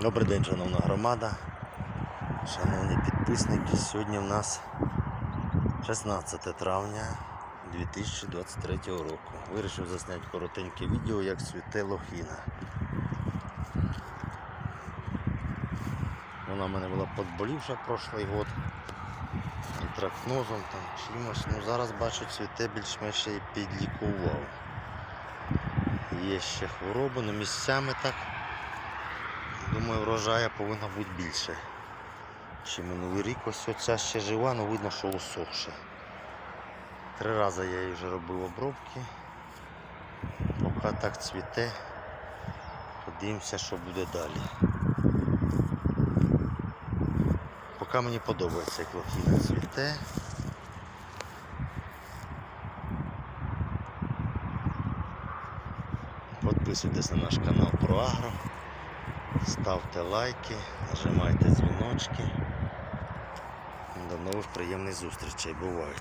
Добрий день, шановна громада, шановні підписники. Сьогодні в нас 16 травня 2023 року. Вирішив засняти коротеньке відео, як цвіте лохіна. Вона в мене була подболівша прошлий год. Антракнозом там чимось. Ну зараз бачу цвіте більш-менш і підлікував. Є ще хвороби, але місцями так. Думаю, врожаю повинно бути більше. Чи минулий рік ось оця ще жива, але видно, що усохше. Три рази я їй вже робив обробки. Поки так цвіте. Подивимося, що буде далі. Поки мені подобається, як лохіна цвіте. Підписуйтесь на наш канал про агро. Ставте лайки, нажимайте дзвіночки. До нових приємних зустрічей. Бувайте.